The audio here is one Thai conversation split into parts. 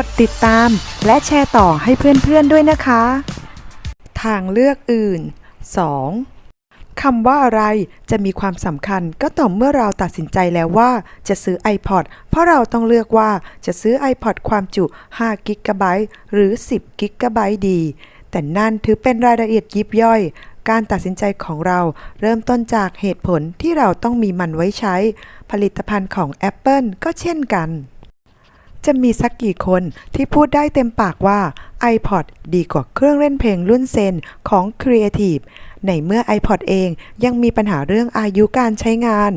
กดติดตาม และแชร์ต่อให้เพื่อนๆด้วยนะคะ ทางเลือกอื่น 2. คำว่าอะไรจะมีความสำคัญก็ต่อเมื่อเราตัดสินใจแล้วว่าจะซื้อ iPod เพราะเราต้องเลือกว่าจะซื้อ iPod ความจุ5 g b หรือ 10 g b ดี แต่นั่นถือเป็นรายละเอียดยิบย่อยการตัดสินใจของเราเริ่มต้นจากเหตุผลที่เราต้องมีมันไว้ใช้ ผลิตภัณฑ์ของ Apple ก็เช่นกัน จะมีสักกี่คนที่พูดได้เต็มปากว่า iPod ดีกว่าเครื่องเล่นเพลงรุ่นเซนของ Creative ในเมื่อ iPod เองยังมีปัญหาเรื่องอายุการใช้งาน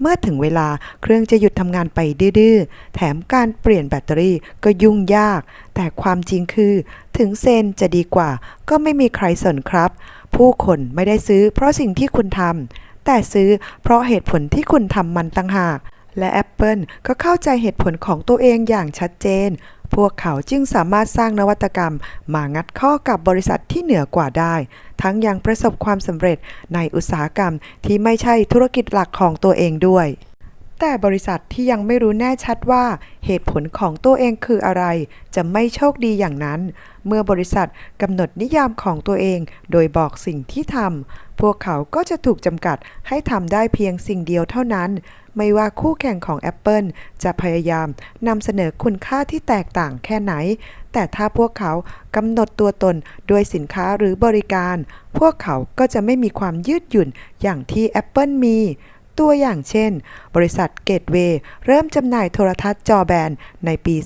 เมื่อถึงเวลาเครื่องจะหยุดทำงานไปดื้อๆ แถมการเปลี่ยนแบตเตอรี่ก็ยุ่งยาก แต่ความจริงคือ ถึงเซนจะดีกว่า ก็ไม่มีใครสนครับ ผู้คนไม่ได้ซื้อเพราะสิ่งที่คุณทำแต่ซื้อเพราะเหตุผลที่คุณทำมันต่างหาก และ Apple ก็เข้าใจเหตุผลของตัวเองอย่างชัดเจน พวกเขาจึงสามารถสร้างนวัตกรรม มางัดข้อกับบริษัทที่เหนือกว่าได้ ทั้งยังประสบความสำเร็จในอุตสาหกรรมที่ไม่ใช่ธุรกิจหลักของตัวเองด้วยแต่บริษัทที่ยังไม่รู้แน่ชัดว่าเหตุผลของตัวเองคืออะไร จะไม่โชคดีอย่างนั้น เมื่อบริษัทกำหนดนิยามของตัวเองโดยบอกสิ่งที่ทำพวกเขาก็จะถูกจำกัดให้ทำได้เพียงสิ่งเดียวเท่านั้น ไม่ว่าคู่แข่งของ Apple จะพยายามนำเสนอคุณค่าที่แตกต่างแค่ไหน แต่ถ้าพวกเขากำหนดตัวตนด้วยสินค้าหรือบริการ พวกเขาก็จะไม่มีความยืดหยุ่นอย่างที่ Apple มี ตัวอย่างเช่น บริษัทเกตเวย์เริ่มจำหน่ายโทรทัศน์จอแบนในปี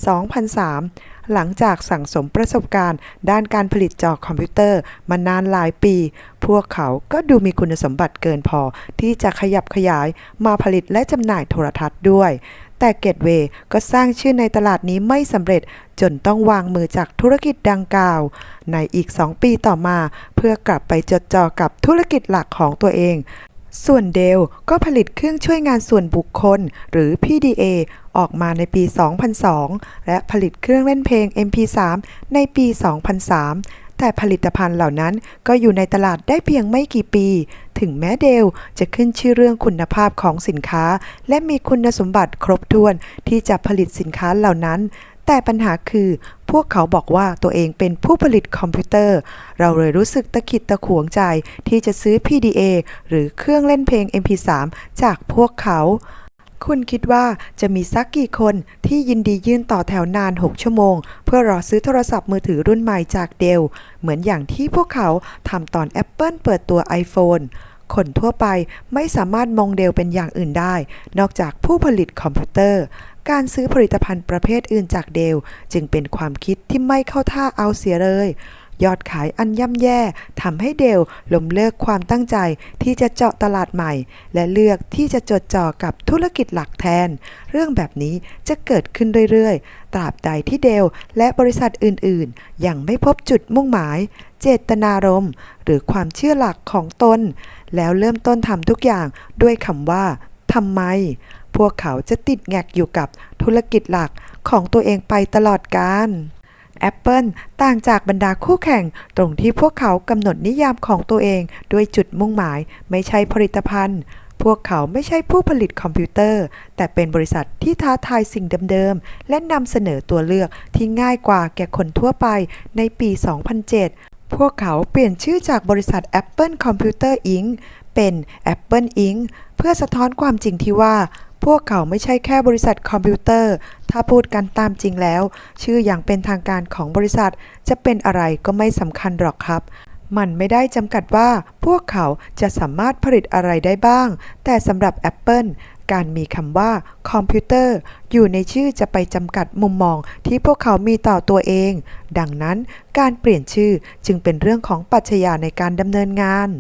2003 หลังจากสั่งสมประสบการณ์ ด้านการผลิตจอคอมพิวเตอร์มานานหลายปี พวกเขาก็ดูมีคุณสมบัติเกินพอที่จะขยับขยายมาผลิตและจำหน่ายโทรทัศน์ด้วยแต่เกตเวย์ก็สร้างชื่อในตลาดนี้ไม่สำเร็จจนต้องวางมือจากธุรกิจดังกล่าว ในอีก 2 ปีต่อมา เพื่อกลับไปจดจ่อกับธุรกิจหลักของตัวเอง ส่วนเดลก็ผลิตเครื่องช่วยงานส่วนบุคคล หรือ PDA ออกมาในปี 2002 และผลิตเครื่องเล่นเพลง MP3 ในปี 2003 แต่ผลิตภัณฑ์เหล่านั้นก็อยู่ในตลาดได้เพียงไม่กี่ปี ถึงแม้เดลจะขึ้นชื่อเรื่องคุณภาพของสินค้า และมีคุณสมบัติครบถ้วนที่จะผลิตสินค้าเหล่านั้น แต่ปัญหาคือพวกเขาบอกว่าตัวเองเป็นผู้ผลิตคอมพิวเตอร์ เราเลยรู้สึกตะขิดตะขวงใจที่จะซื้อ PDA หรือเครื่องเล่นเพลง MP3 จากพวกเขา คุณคิดว่าจะมีสักกี่คนที่ยินดียื่นต่อแถวนาน 6 ชั่วโมง เพื่อรอซื้อโทรศัพท์มือถือรุ่นใหม่จากเดล เหมือนอย่างที่พวกเขาทำตอน Apple เปิดตัว iPhone คนทั่วไปไม่สามารถมองเดลเป็นอย่างอื่นได้ นอกจากผู้ผลิตคอมพิวเตอร์ การซื้อผลิตภัณฑ์ประเภทอื่นจากเดล จึงเป็นความคิดที่ไม่เข้าท่าเอาเสียเลย ยอดขายอันย่ำแย่ทำให้เดลล้มเลิกความตั้งใจที่จะเจาะตลาดใหม่ และเลือกที่จะจดจ่อกับธุรกิจหลักแทน เรื่องแบบนี้จะเกิดขึ้นเรื่อยๆ ตราบใดที่เดลและบริษัทอื่นๆ ยังไม่พบจุดมุ่งหมาย เจตนารมณ์หรือความเชื่อหลักของตน แล้วเริ่มต้นทำทุกอย่างด้วยคำว่าทำไม พวกเขาจะติดแงกอยู่กับธุรกิจหลักของตัวเองไปตลอดกาล Apple ต่างจากบรรดาคู่แข่งตรงที่พวกเขากำหนดนิยามของตัวเองด้วยจุดมุ่งหมายไม่ใช่ผลิตภัณฑ์ พวกเขาไม่ใช่ผู้ผลิตคอมพิวเตอร์ แต่เป็นบริษัทที่ท้าทายสิ่งเดิมๆ และนำเสนอตัวเลือกที่ง่ายกว่าแก่คนทั่วไปในปี 2007 พวกเขาเปลี่ยนชื่อจากบริษัท Apple Computer Inc. เป็น Apple Inc. เพื่อสะท้อนความจริงที่ว่า พวกเขาไม่ใช่แค่บริษัทคอมพิวเตอร์ ถ้าพูดกันตามจริงแล้ว ชื่ออย่างเป็นทางการของบริษัทจะเป็นอะไรก็ไม่สำคัญหรอกครับ มันไม่ได้จำกัดว่าพวกเขาจะสามารถผลิตอะไรได้บ้าง แต่สำหรับ Apple การมีคำว่าคอมพิวเตอร์อยู่ในชื่อจะไปจำกัดมุมมองที่พวกเขามีต่อตัวเอง ดังนั้นการเปลี่ยนชื่อจึงเป็นเรื่องของปรัชญาในการดำเนินงาน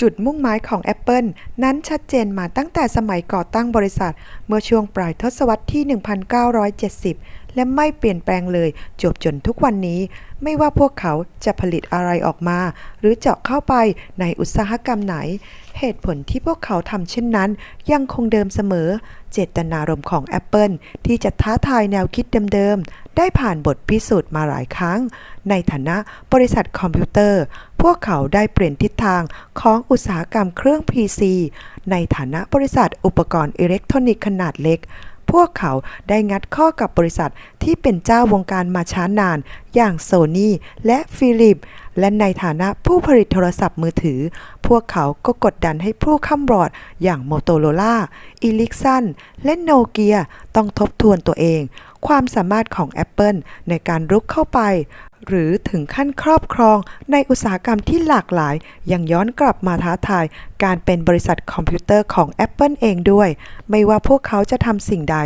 จุดมุ่งหมายของ Apple นั้นชัดเจนมาตั้งแต่สมัยก่อตั้งบริษัท เมื่อช่วงปลายทศวรรษที่ 1970 และไม่เปลี่ยนแปลงเลย จบจนทุกวันนี้ ไม่ว่าพวกเขาจะผลิตอะไรออกมา หรือเจาะเข้าไปในอุตสาหกรรมไหน เหตุผลที่พวกเขาทำเช่นนั้น ยังคงเดิมเสมอ เจตนารมณ์ของ Apple ที่จะท้าทายแนวคิดเดิมๆ ได้ผ่านบทพิสูจน์มาหลายครั้ง ในฐานะบริษัทคอมพิวเตอร์ พวกเขาได้เปลี่ยนทิศทางของอุตสาหกรรมเครื่อง PC ในฐานะบริษัทอุปกรณ์อิเล็กทรอนิกส์ขนาดเล็ก วกเขาได้งัดข้อกับบริษัทที่เป็นเจ้าวงการมาช้านาน อย่างโซนี่และฟิลิป และในฐานะผู้ผลิตโทรศัพท์มือถือ พวกเขาก็กดดันให้ผู้ข้ามบอดอย่างโมโตโรล่าอีลิกซันและโนเกียต้องทบทวนตัวเอง ความสามารถของ Apple ในการรุกเข้าไป หรือถึงขั้นครอบครองในอุตสาหกรรมที่หลากหลาย ยังย้อนกลับมาท้าทายการเป็นบริษัทคอมพิวเตอร์ของ Apple เองด้วย ไม่ว่าพวกเขาจะทำสิ่งใด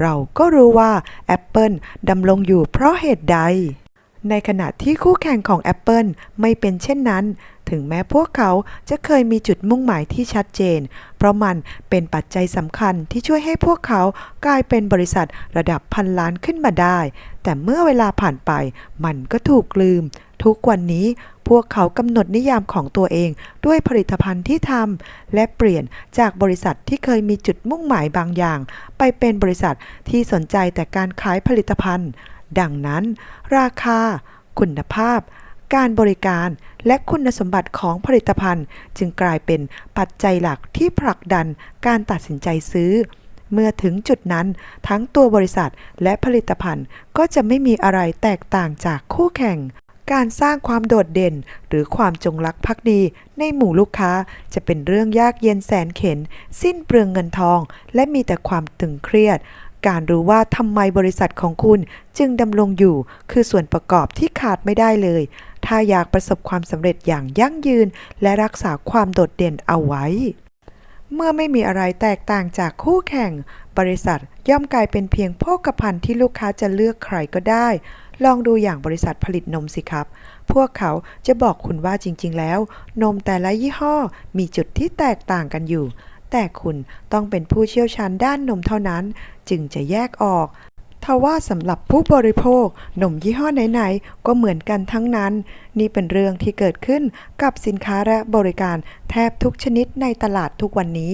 เราก็รู้ว่า Apple ดำรงอยู่เพราะเหตุใด ในขณะที่คู่แข่งของ Apple ไม่เป็นเช่นนั้น ถึงแม้พวกเขาจะเคยมีจุดมุ่งหมายที่ชัดเจน เพราะมันเป็นปัจจัยสำคัญที่ช่วยให้พวกเขากลายเป็นบริษัทระดับพันล้านขึ้นมาได้ แต่เมื่อเวลาผ่านไป มันก็ถูกลืม ทุกวันนี้พวกเขากำหนดนิยามของตัวเองด้วยผลิตภัณฑ์ที่ทำและเปลี่ยนจากบริษัทที่เคยมีจุดมุ่งหมายบางอย่าง ไปเป็นบริษัทที่สนใจแต่การขายผลิตภัณฑ์ ดังนั้น ราคา คุณภาพ การบริการและคุณสมบัติของผลิตภัณฑ์ จึงกลายเป็นปัจจัยหลักที่ผลักดันการตัดสินใจซื้อ เมื่อถึงจุดนั้น ทั้งตัวบริษัทและผลิตภัณฑ์ก็จะไม่มีอะไรแตกต่างจากคู่แข่งการสร้างความโดดเด่น หรือความจงรักภักดีในหมู่ลูกค้าจะเป็นเรื่องยากเย็นแสนเข็น สิ้นเปลืองเงินทอง และมีแต่ความตึงเครียด การรู้ว่าทำไมบริษัทของคุณจึงดำรงอยู่ คือส่วนประกอบที่ขาดไม่ได้เลย ถ้าอยากประสบความสำเร็จอย่างยั่งยืน และรักษาความโดดเด่นเอาไว้ เมื่อไม่มีอะไรแตกต่างจากคู่แข่ง บริษัทย่อมกลายเป็นเพียงโภคภัณฑ์ที่ลูกค้าจะเลือกใครก็ได้ ลองดูอย่างบริษัทผลิตนมสิครับ พวกเขาจะบอกคุณว่าจริง ๆ แล้ว นมแต่ละยี่ห้อมีจุดที่แตกต่างกันอยู่ แต่คุณต้องเป็นผู้เชี่ยวชาญด้านนมเท่านั้น จึงจะแยกออกทว่าสำหรับผู้บริโภคนมยี่ห้อไหนๆ ก็เหมือนกันทั้งนั้น นี่เป็นเรื่องที่เกิดขึ้นกับสินค้าและบริการแทบทุกชนิดในตลาดทุกวันนี้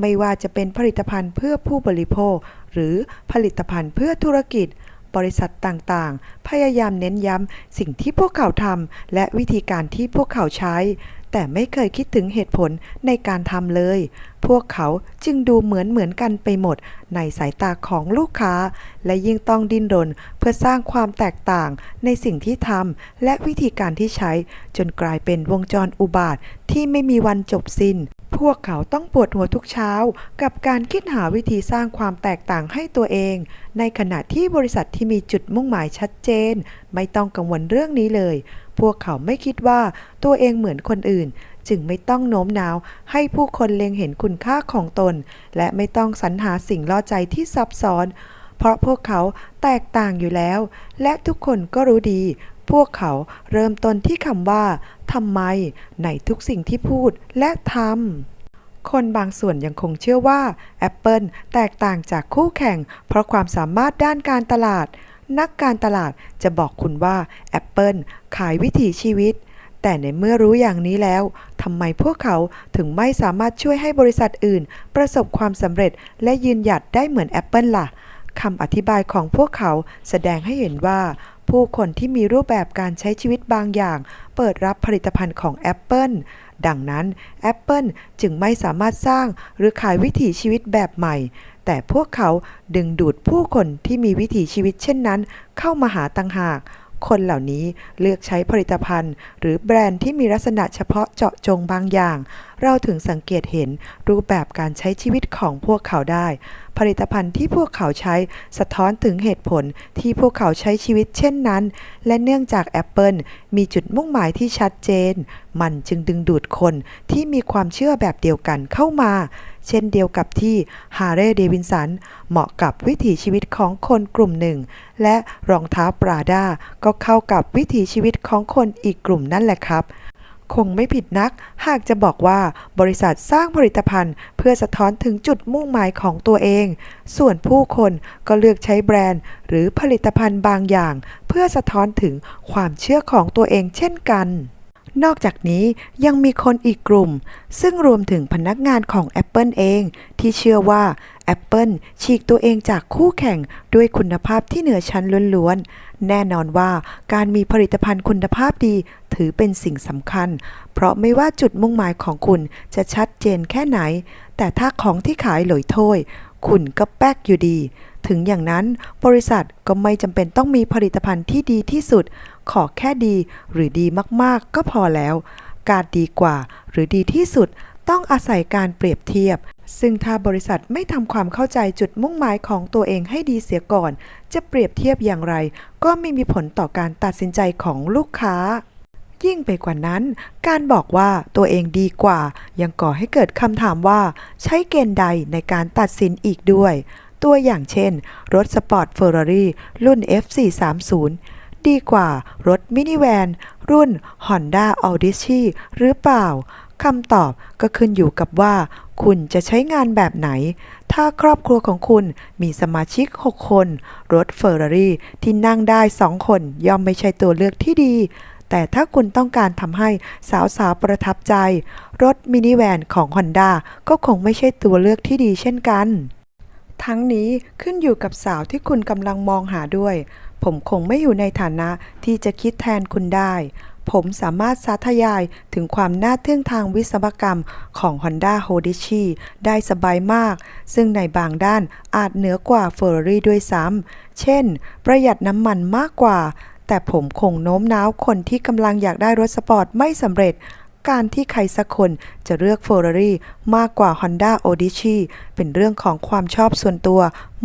ไม่ว่าจะเป็นผลิตภัณฑ์เพื่อผู้บริโภค หรือผลิตภัณฑ์เพื่อธุรกิจ บริษัทต่างๆ พยายามเน้นย้ำสิ่งที่พวกเขาทำและวิธีการที่พวกเขาใช้แต่ไม่เคยคิดถึงเหตุผลในการทำเลย พวกเขาจึงดูเหมือนเหมือนกันไปหมด ในสายตาของลูกค้า และยิ่งต้องดิ้นรนเพื่อสร้างความแตกต่างในสิ่งที่ทำและวิธีการที่ใช้ จนกลายเป็นวงจรอุบาทที่ไม่มีวันจบสิ้นพวกเขาต้องปวดหัวทุกเช้า กับการคิดหาวิธีสร้างความแตกต่างให้ตัวเอง ในขณะที่บริษัทที่มีจุดมุ่งหมายชัดเจน ไม่ต้องกังวลเรื่องนี้เลย พวกเขาไม่คิดว่าตัวเองเหมือนคนอื่น จึงไม่ต้องโน้มน้าว ให้ผู้คนเล็งเห็นคุณค่าของตน และไม่ต้องสรรหาสิ่งล่อใจที่ซับซ้อน เพราะพวกเขาแตกต่างอยู่แล้ว และทุกคนก็รู้ดี พวกเขาเริ่มต้นที่คำว่าทำไมในทุกสิ่งที่พูดและทำคนบางส่วนยังคงเชื่อว่า Apple แตกต่างจากคู่แข่ง เพราะความสามารถด้านการตลาด นักการตลาดจะบอกคุณว่า Apple ขายวิถีชีวิต แต่ในเมื่อรู้อย่างนี้แล้วทำไมพวกเขาถึงไม่สามารถช่วยให้บริษัทอื่น ประสบความสำเร็จและยืนหยัดได้เหมือน Apple ล่ะคำอธิบายของพวกเขาแสดงให้เห็นว่า ผู้คนที่มีรูปแบบการใช้ชีวิตบางอย่าง เปิดรับผลิตภัณฑ์ของ Apple ดังนั้น Apple จึงไม่สามารถสร้างหรือขายวิถีชีวิตแบบใหม่ แต่พวกเขาดึงดูดผู้คนที่มีวิถีชีวิตเช่นนั้น เข้ามาหาต่างหาก คนเหล่านี้เลือกใช้ผลิตภัณฑ์ หรือแบรนด์ที่มีลักษณะเฉพาะเจาะจงบางอย่าง เราถึงสังเกตเห็นรูปแบบการใช้ชีวิตของพวกเขาได้ ผลิตภัณฑ์ที่พวกเขาใช้สะท้อนถึงเหตุผลที่พวกเขาใช้ชีวิตเช่นนั้น และเนื่องจาก Apple มีจุดมุ่งหมายที่ชัดเจน มันจึงดึงดูดคนที่มีความเชื่อแบบเดียวกันเข้ามา เช่นเดียวกับที่ฮาร์เรย์เดวินสันเหมาะกับวิถีชีวิตของคนกลุ่มหนึ่ง และรองเท้าปราดาก็เข้ากับวิถีชีวิตของคนอีกกลุ่มนั่นแหละครับ คงไม่ผิดนัก หากจะบอกว่าบริษัทสร้างผลิตภัณฑ์ เพื่อสะท้อนถึงจุดมุ่งหมายของตัวเอง ส่วนผู้คนก็เลือกใช้แบรนด์ หรือผลิตภัณฑ์บางอย่าง เพื่อสะท้อนถึงความเชื่อของตัวเองเช่นกัน นอกจากนี้ยังมีคนอีกกลุ่ม ซึ่งรวมถึงพนักงานของ Apple เอง ที่เชื่อว่า Apple ฉีกตัวเองจากคู่แข่งด้วยคุณภาพที่เหนือชั้นล้วนๆ แน่นอนว่าการมีผลิตภัณฑ์คุณภาพดี ถือเป็นสิ่งสำคัญ เพราะไม่ว่าจุดมุ่งหมายของคุณจะชัดเจนแค่ไหน แต่ถ้าของที่ขายหลอยถ้วยคุณก็แป๊กอยู่ดี ถึงอย่างนั้นบริษัทก็ไม่จำเป็นต้องมีผลิตภัณฑ์ที่ดีที่สุด ขอแค่ดีหรือดีมากๆ ก็พอแล้ว การดีกว่า หรือดีที่สุดต้องอาศัยการเปรียบเทียบ ซึ่งถ้าบริษัทไม่ทำความเข้าใจจุดมุ่งหมายของตัวเองให้ดีเสียก่อน จะเปรียบเทียบอย่างไร ก็ไม่มีผลต่อการตัดสินใจของลูกค้า ยิ่งไปกว่านั้น การบอกว่าตัวเองดีกว่า ยังก่อให้เกิดคำถามว่า ใช้เกณฑ์ใดในการตัดสินอีกด้วย ตัวอย่างเช่น รถสปอร์ตเฟอร์รารี่รุ่น F430 ดีกว่ารถมินิแวนรุ่น Honda Odyssey หรือเปล่าคำตอบก็ขึ้นอยู่กับว่า คุณจะใช้งานแบบไหน ถ้าครอบครัวของคุณมีสมาชิก 6 คน รถเฟอร์รารี่ที่นั่งได้ 2 คนย่อมไม่ใช่ตัวเลือกที่ดีแต่ถ้าคุณต้องการทำให้สาวๆ ประทับใจ รถมินิแวนของ Honda ก็คงไม่ใช่ตัวเลือกที่ดีเช่นกัน ทั้งนี้ขึ้นอยู่กับสาวที่คุณกำลังมองหาด้วย ผมคงไม่อยู่ในฐานะที่จะคิดแทนคุณได้ ผมสามารถสาธยายถึงความน่าทึ่งทางวิศวกรรมของ Honda h o d i c h i ได้สบายมาก ซึ่งในบางด้านอาจเหนือกว่า Ferrari ด้วยซ้ำ เช่น ประหยัดน้ำมันมากกว่า แต่ผมคงโน้มน้าวคนที่กำลังอยากได้รถสปอร์ตไม่สำเร็จการที่ใครสักคนจะเลือก Ferrari มากกว่า Honda Odyssey เป็นเรื่องของความชอบส่วนตัว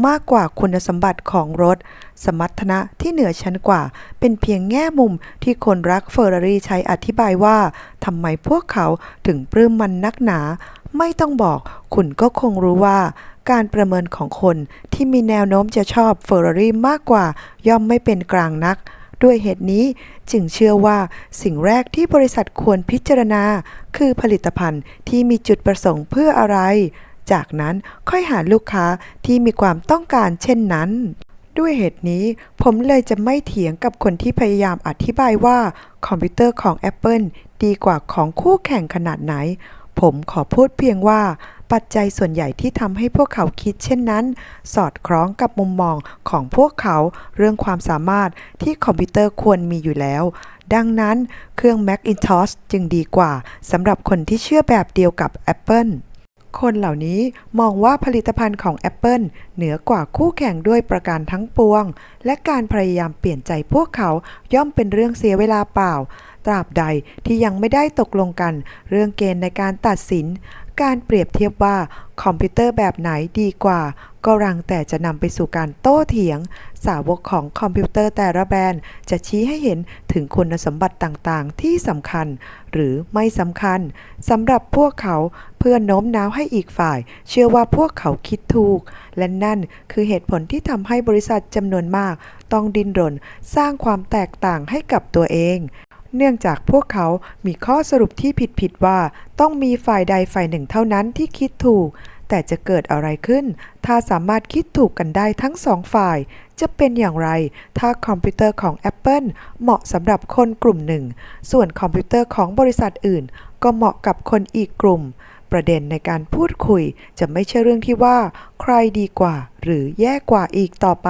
มากกว่าคุณสมบัติของรถ สมรรถนะที่เหนือชั้นกว่า เป็นเพียงแง่มุมที่คนรัก Ferrari ใช้อธิบายว่าทำไมพวกเขาถึงปลื้มมันนักหนา ไม่ต้องบอกคุณก็คงรู้ว่า การประเมินของคนที่มีแนวโน้มจะชอบ Ferrari มากกว่า ย่อมไม่เป็นกลางนักด้วยเหตุนี้จึงเชื่อว่าสิ่งแรกที่บริษัทควรพิจารณา คือผลิตภัณฑ์ที่มีจุดประสงค์เพื่ออะไร จากนั้นค่อยหาลูกค้าที่มีความต้องการเช่นนั้น ด้วยเหตุนี้ผมเลยจะไม่เถียงกับคนที่พยายามอธิบายว่าคอมพิวเตอร์ของ Apple ดีกว่าของคู่แข่งขนาดไหน ผมขอพูดเพียงว่าปัจจัยส่วนใหญ่ที่ทำให้พวกเขาคิดเช่นนั้น สอดคล้องกับมุมมองของพวกเขาเรื่องความสามารถที่คอมพิวเตอร์ควรมีอยู่แล้ว ดังนั้นเครื่อง Macintosh จึงดีกว่าสำหรับคนที่เชื่อแบบเดียวกับ Apple คนเหล่านี้มองว่าผลิตภัณฑ์ของ Apple เหนือกว่าคู่แข่งด้วยประการทั้งปวง และการพยายามเปลี่ยนใจพวกเขาย่อมเป็นเรื่องเสียเวลาเปล่า ตราบใดที่ยังไม่ได้ตกลงกัน เรื่องเกณฑ์ในการตัดสิน การเปรียบเทียบว่าคอมพิวเตอร์แบบไหนดีกว่า ก็รังแต่จะนำไปสู่การโต้เถียง สาวกของคอมพิวเตอร์แต่ละแบรนด์ จะชี้ให้เห็นถึงคุณสมบัติต่างๆ ที่สำคัญ หรือไม่สำคัญสำหรับพวกเขาเพื่อโน้มน้าวให้อีกฝ่าย เชื่อว่าพวกเขาคิดถูก และนั่นคือเหตุผลที่ทำให้บริษัทจำนวนมาก ต้องดิ้นรน สร้างความแตกต่างให้กับตัวเอง เนื่องจากพวกเขามีข้อสรุปที่ผิดๆว่า ต้องมีฝ่ายใดฝ่ายหนึ่งเท่านั้นที่คิดถูก แต่จะเกิดอะไรขึ้น ถ้าสามารถคิดถูกกันได้ทั้งสองฝ่าย จะเป็นอย่างไร ถ้าคอมพิวเตอร์ของ Apple เหมาะสำหรับคนกลุ่มหนึ่ง ส่วนคอมพิวเตอร์ของบริษัทอื่น ก็เหมาะกับคนอีกกลุ่ม ประเด็นในการพูดคุยจะไม่ใช่เรื่องที่ว่า ใครดีกว่า หรือแย่กว่าอีกต่อไป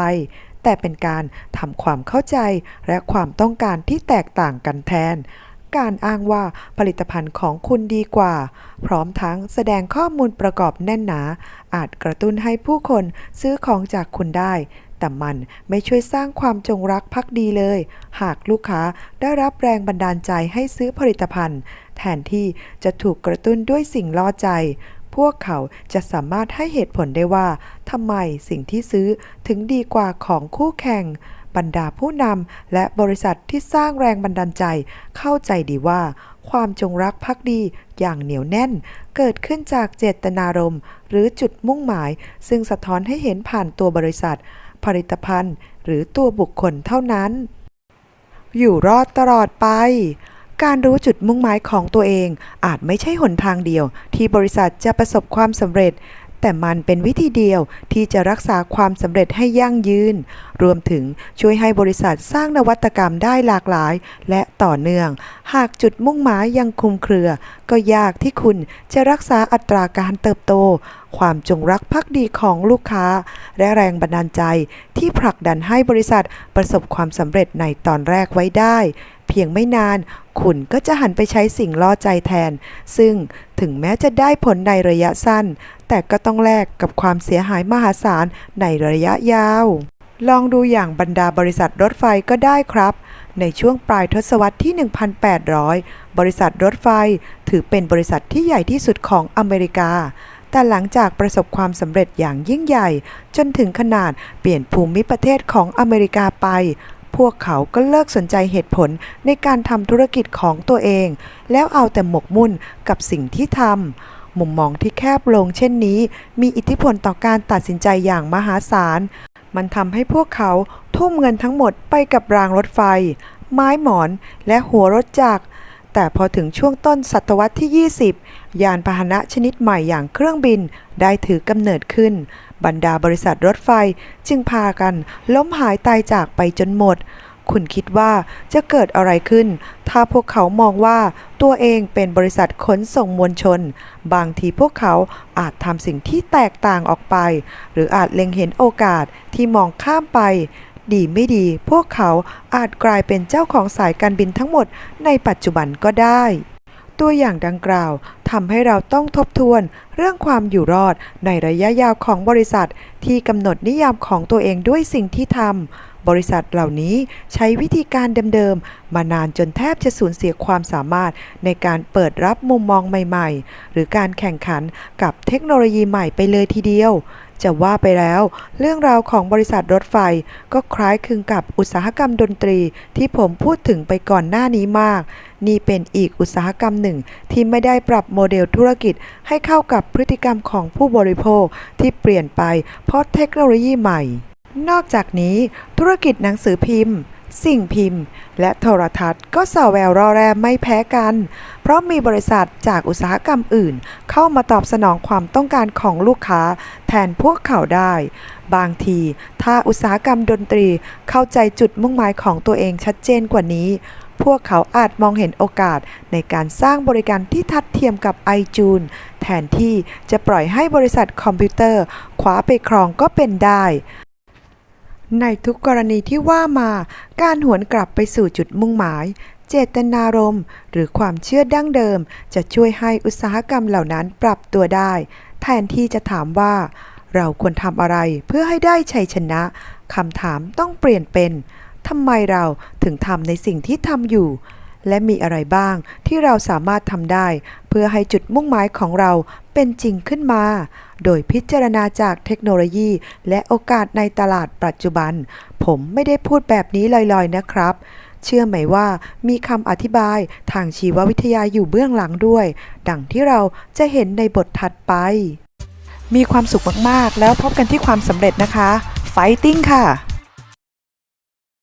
แต่เป็นการทำความเข้าใจและความต้องการที่แตกต่างกันแทน การอ้างว่าผลิตภัณฑ์ของคุณดีกว่า พร้อมทั้งแสดงข้อมูลประกอบแน่นหนา อาจกระตุ้นให้ผู้คนซื้อของจากคุณได้ แต่มันไม่ช่วยสร้างความจงรักภักดีเลย หากลูกค้าได้รับแรงบันดาลใจให้ซื้อผลิตภัณฑ์ แทนที่จะถูกกระตุ้นด้วยสิ่งล่อใจ พวกเขาจะสามารถให้เหตุผลได้ว่าทำไมสิ่งที่ซื้อถึงดีกว่าของคู่แข่ง บรรดาผู้นำและบริษัทที่สร้างแรงบันดาลใจ เข้าใจดีว่า ความจงรักภักดีอย่างเหนียวแน่น เกิดขึ้นจากเจตนารมณ์ หรือจุดมุ่งหมาย ซึ่งสะท้อนให้เห็นผ่านตัวบริษัท ผลิตภัณฑ์ หรือตัวบุคคลเท่านั้น อยู่รอดตลอดไป การรู้จุดมุ่งหมายของตัวเอง อาจไม่ใช่หนทางเดียว ที่บริษัทจะประสบความสำเร็จ แต่มันเป็นวิธีเดียวที่จะรักษาความสำเร็จให้ยั่งยืน รวมถึงช่วยให้บริษัทสร้างนวัตกรรมได้หลากหลาย และต่อเนื่อง หากจุดมุ่งหมายยังคลุมเครือ ก็ยากที่คุณจะรักษาอัตราการเติบโต ความจงรักภักดีของลูกค้า และแรงบันดาลใจที่ผลักดันให้บริษัทประสบความสำเร็จในตอนแรกไว้ได้ เพียงไม่นาน คุณก็จะหันไปใช้สิ่งล่อใจแทน ซึ่งถึงแม้จะได้ผลในระยะสั้น แต่ก็ต้องแลกกับความเสียหายมหาศาลในระยะยาว ลองดูอย่างบรรดาบริษัทรถไฟก็ได้ครับในช่วงปลายทศวรรษที่ 1,800 บริษัทรถไฟ ถือเป็นบริษัทที่ใหญ่ที่สุดของอเมริกา แต่หลังจากประสบความสำเร็จอย่างยิ่งใหญ่ จนถึงขนาดเปลี่ยนภูมิประเทศของอเมริกาไป พวกเขาก็เลิกสนใจเหตุผลในการทำธุรกิจของตัวเอง แล้วเอาแต่หมกมุ่นกับสิ่งที่ทำมุมมองที่แคบลงเช่นนี้ มีอิทธิพลต่อการตัดสินใจอย่างมหาศาล มันทำให้พวกเขาทุ่มเงินทั้งหมดไปกับรางรถไฟ ไม้หมอนและหัวรถจักรแต่พอถึงช่วงต้นศตวรรษที่ 20 ยานพาหนะชนิดใหม่อย่างเครื่องบินได้ถือกำเนิดขึ้น บรรดาบริษัทรถไฟจึงพากันล้มหายตายจากไปจนหมด คุณคิดว่าจะเกิดอะไรขึ้น ถ้าพวกเขามองว่าตัวเองเป็นบริษัทขนส่งมวลชน บางทีพวกเขาอาจทำสิ่งที่แตกต่างออกไป หรืออาจเล็งเห็นโอกาสที่มองข้ามไปดีไม่ดี พวกเขาอาจกลายเป็นเจ้าของสายการบินทั้งหมดในปัจจุบันก็ได้ ตัวอย่างดังกล่าวทำให้เราต้องทบทวนเรื่องความอยู่รอดในระยะยาวของบริษัท ที่กำหนดนิยามของตัวเองด้วยสิ่งที่ทำ บริษัทเหล่านี้ใช้วิธีการเดิมๆ มานานจนแทบจะสูญเสียความสามารถในการเปิดรับมุมมองใหม่ๆ หรือการแข่งขันกับเทคโนโลยีใหม่ไปเลยทีเดียว จะว่าไปแล้ว เรื่องราวของบริษัทรถไฟก็คล้ายคลึงกับอุตสาหกรรมดนตรีที่ผมพูดถึงไปก่อนหน้านี้มาก นี่เป็นอีกอุตสาหกรรมหนึ่ง ที่ไม่ได้ปรับโมเดลธุรกิจให้เข้ากับพฤติกรรมของผู้บริโภคที่เปลี่ยนไปเพราะเทคโนโลยีใหม่ นอกจากนี้ธุรกิจหนังสือพิมพ์ สิ่งพิมพ์ และโทรทัศน์ก็ส่อแววรอแรมไม่แพ้กัน เพราะมีบริษัทจากอุตสาหกรรมอื่น เข้ามาตอบสนองความต้องการของลูกค้า แทนพวกเขาได้ บางที ถ้าอุตสาหกรรมดนตรีเข้าใจจุดมุ่งหมายของตัวเองชัดเจนกว่านี้ พวกเขาอาจมองเห็นโอกาสในการสร้างบริการที่ทัดเทียมกับ iTunes แทนที่จะปล่อยให้บริษัทคอมพิวเตอร์คว้าไปครองก็เป็นได้ ในทุกกรณีที่ว่ามา การหวนกลับไปสู่จุดมุ่งหมาย เจตนารมณ์หรือความเชื่อดั้งเดิม จะช่วยให้อุตสาหกรรมเหล่านั้นปรับตัวได้ แทนที่จะถามว่า เราควรทำอะไรเพื่อให้ได้ชัยชนะคำถามต้องเปลี่ยนเป็นทำไมเราถึงทำในสิ่งที่ทำอยู่ และมีอะไรบ้างที่เราสามารถทำได้ เพื่อให้จุดมุ่งหมายของเราเป็นจริงขึ้นมา โดยพิจารณาจากเทคโนโลยี และโอกาสในตลาดปัจจุบัน ผมไม่ได้พูดแบบนี้ลอยๆนะครับเชื่อไหมว่ามีคำอธิบายทางชีววิทยาอยู่เบื้องหลังด้วย ดังที่เราจะเห็นในบทถัดไป มีความสุขมาก ๆ แล้วพบกันที่ความสำเร็จนะคะ ไฟติ้งค่ะ